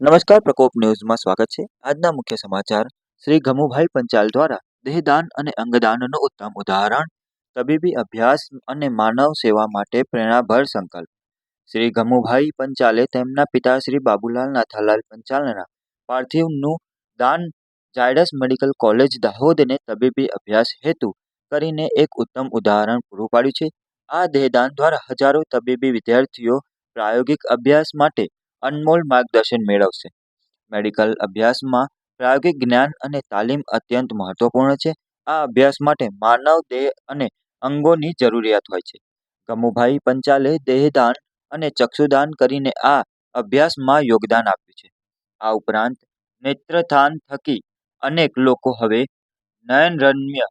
નમસ્કાર, પ્રકોપ ન્યૂઝમાં સ્વાગત છે. આજના મુખ્ય સમાચાર, શ્રી ગમુભાઈ પંચાલ દ્વારા દેહદાન અને અંગદાનનું ઉત્તમ ઉદાહરણ, તબીબી અભ્યાસ અને માનવ સેવા માટે પ્રેરણાભર સંકલ્પ. શ્રી ગમુભાઈ પંચાલે તેમના પિતા શ્રી બાબુલાલ નાથાલાલ પંચાલના પાર્થિવનું દાન ઝાયડસ મેડિકલ કોલેજ દાહોદને તબીબી અભ્યાસ હેતુ કરીને એક ઉત્તમ ઉદાહરણ પૂરું પાડ્યું છે. આ દેહદાન દ્વારા હજારો તબીબી વિદ્યાર્થીઓ પ્રાયોગિક અભ્યાસ માટે અનમોલ માર્ગદર્શન મેળવશે. મેડિકલ અભ્યાસમાં પ્રાયોગિક જ્ઞાન અને તાલીમ અત્યંત મહત્વપૂર્ણ છે. આ અભ્યાસ માટે માનવ દેહ અને અંગોની જરૂરિયાત હોય છે. ગમુભાઈ પંચાલે દેહદાન અને ચક્ષુદાન કરીને આ અભ્યાસમાં યોગદાન આપ્યું છે. આ ઉપરાંત નેત્રથાન થકી અનેક લોકો હવે નયનરમ્ય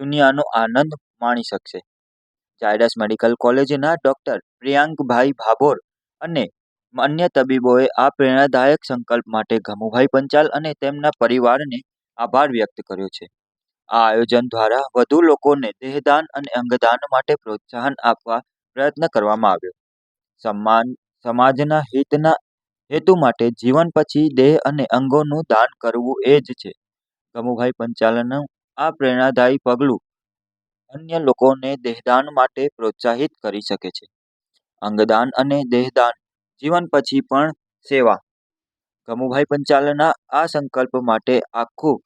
દુનિયાનો આનંદ માણી શકશે. ઝાયડસ મેડિકલ કોલેજના ડૉક્ટર પ્રિયાંકભાઈ ભાભોર અને અન્ય તબીબોએ આ પ્રેરણાદાયક સંકલ્પ માટે ગમુભાઈ પંચાલ અને તેમના પરિવારને આભાર વ્યક્ત કર્યો છે. આ આયોજન દ્વારા વધુ લોકોને દેહદાન અને અંગદાન માટે પ્રોત્સાહન આપવા પ્રયત્ન કરવામાં આવ્યો. સમાન, સમાજના હિતના, હેતુ માટે જીવન પછી દેહ અને અંગોનું દાન કરવું એ જ છે. ગમુભાઈ પંચાલનું આ પ્રેરણાદાયી પગલું અન્ય લોકોને દેહદાન માટે પ્રોત્સાહિત કરી શકે છે. અંગદાન અને દેહદાન જીવન પછી પણ સેવા. ગમુભાઈ પંચાલના આ સંકલ્પ માટે આખું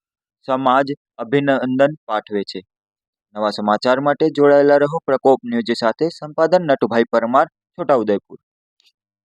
સમાજ અભિનંદન પાઠવે છે. નવા સમાચાર માટે જોડાયેલા રહો પ્રકોપ ન્યૂઝ સાથે સંપાદન નટુભાઈ પરમાર, છોટાઉદેપુર.